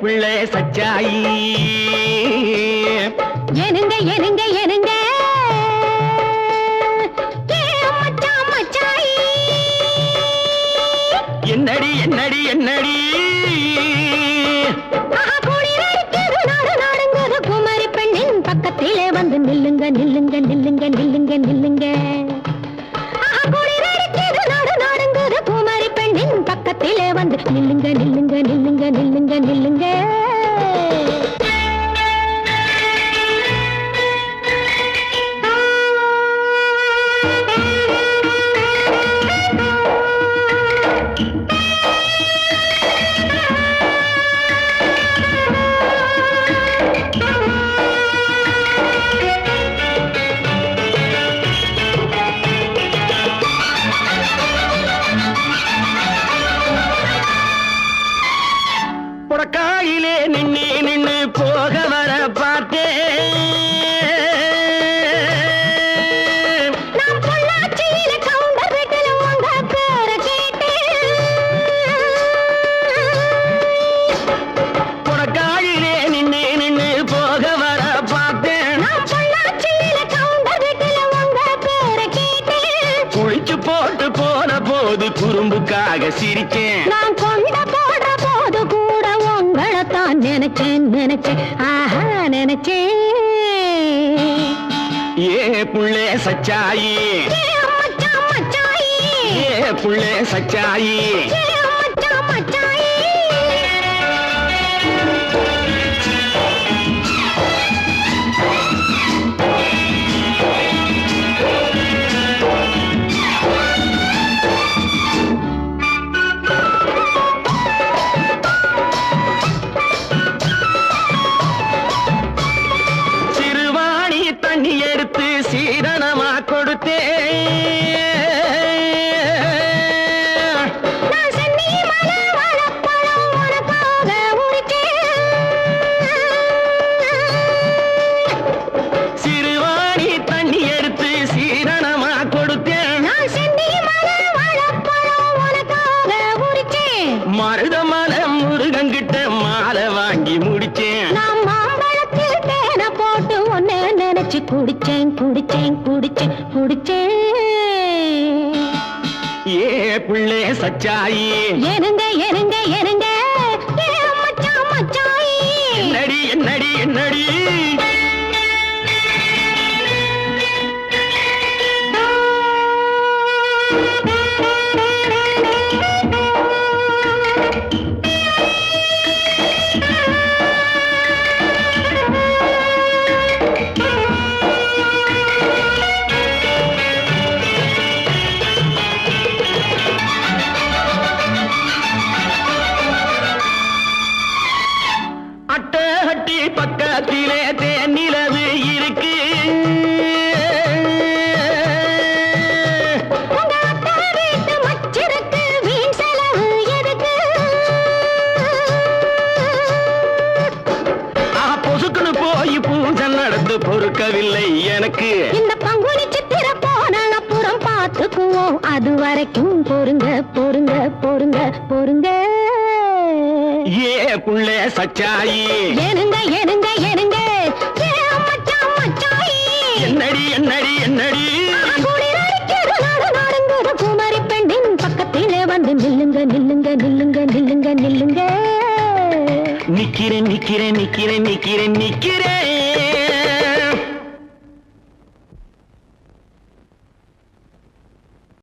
பிள்ளை சச்சாயி. எனுங்க எனுங்க எனுங்க என்னடி என்னடி என்னடி? குமரி பெண்ணின் பக்கத்திலே வந்து நில்லுங்க நில்லுங்க நில்லுங்க நில்லுங்க நில்லுங்க. புறக்காயிலே நின்னு நின்னு போக வர பார்த்தேன் நான் பொள்ளாச்சியில கவுண்டர் வீட்டுல உங்க பேரை கேட்டேன். புறக்காயிலே நின்னு நின்னு போக வர பார்த்தேன். குளிச்சு போட்டு போன போது குறும்புக்காக சிரிச்சேன் நினைச்சேன் நினைச்சேன் ஆஹா நினைச்சேன் ஏ புள்ளே சச்சாயி. ஏ மச்சான் மச்சாயி ஏ புள்ளே சச்சாயி. ஏ மச்சான் மாலை வாங்கி முடிச்சேன். நான் மாம்பழத்தில் தேனை போட்டு உன்னை நினைச்சு குடிச்சேன் குடிச்சேன் குடிச்சேன் குடிச்சேன். ஏ புள்ளே சச்சாயி. எனங்க எனங்க எனங்க ஏ மச்சான் மச்சாயி. என்னடி என்னடி என்னடி? பொறுக்கவில்லை எனக்கு. இந்த பங்குனி சித்திர போன அப்புறம் பார்த்துக்குவோம். அது வரைக்கும் பொறுங்க பொறுங்க பொறுங்க பொறுங்க. ஏ புள்ளே சச்சாயி. எனங்க எனங்க எனங்க ஏ மச்சான் மச்சாயி என்னடி என்னடி என்னடி. குமரி பெண்ணின் பக்கத்திலே வந்து நில்லுங்க நில்லுங்க நில்லுங்க நில்லுங்க நில்லுங்க. நிக்கிறேன் நிக்கிறேன் நிக்கிறேன் நிக்கிறேன் நிக்கிறேன்.